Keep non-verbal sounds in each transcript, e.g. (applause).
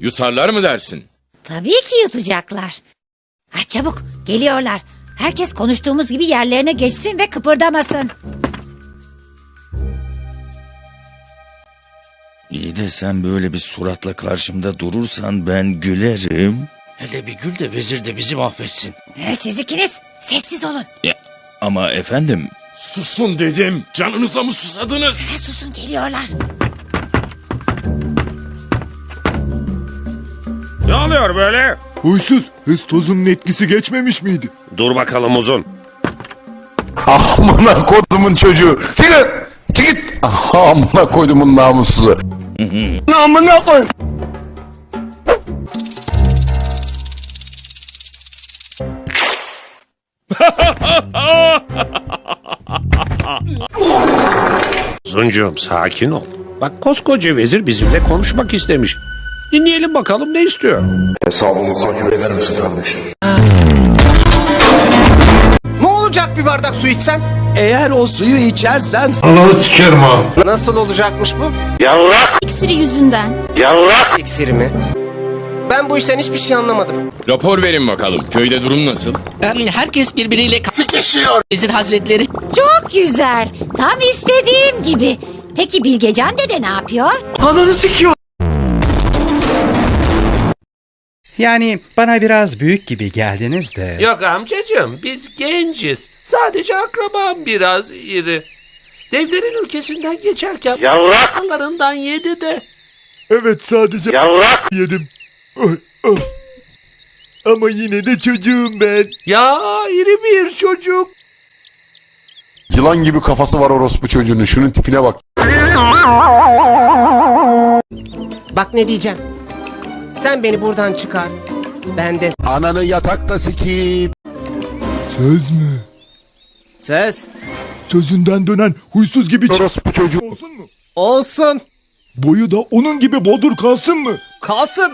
Yutarlar mı dersin? Tabii ki yutacaklar. Ha, çabuk geliyorlar. Herkes konuştuğumuz gibi yerlerine geçsin ve kıpırdamasın. İyi de sen böyle bir suratla karşımda durursan ben gülerim. Hele bir gül de vezir de bizi mahvetsin. Ee, Siz ikiniz sessiz olun. Ya, ama efendim Susun dedim. Canınıza mı susadınız? Ha, susun geliyorlar. Oluyor böyle? Huysuz, hız tozunun etkisi geçmemiş miydi? Dur bakalım uzun. Amına kodumun çocuğu. Çıkın. Çık git. Amına koydumun namussuzu. (laughs) Amına koy. Uzuncuğum sakin ol. Bak koskoca vezir bizimle konuşmak istemiş. Dinleyelim bakalım ne istiyor. Hesabımı takip eder misin kardeşim? Ne olacak bir bardak su içsem? Eğer o suyu içersen Nasıl olacakmış bu? İksiri yüzünden. İksiri mi? Ben bu işten hiçbir şey anlamadım. Rapor verin bakalım. Köyde durum nasıl? herkes birbiriyle sıkışıyor. Vezir hazretleri. Çok güzel. Tam istediğim gibi. Peki Bilgecan dede ne yapıyor? Yani bana biraz büyük gibi geldiniz de. Yok amcacığım biz genciz. Sadece akrabam biraz iri. Devlerin ülkesinden geçerken yavraklarından yedi de. Evet sadece yedim. Ay, ah. Ama yine de çocuğum ben. Ya iri bir çocuk. Yılan gibi kafası var orospu çocuğunun. Şunun tipine bak. Bak ne diyeceğim. Sen beni buradan çıkar. Ben de Ananı yatakta sikeyim. Söz mü? söz Sözünden dönen huysuz gibi Orospu çocuğu. olsun mu? olsun. Boyu da onun gibi bodur kalsın mı? Kalsın.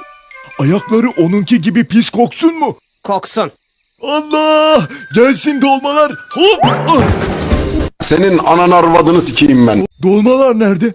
Ayakları onunki gibi pis koksun mu? Koksun. Allah! Gelsin dolmalar. Hop! Ah! Senin anan arvadını sikeyim ben. Dolmalar nerede?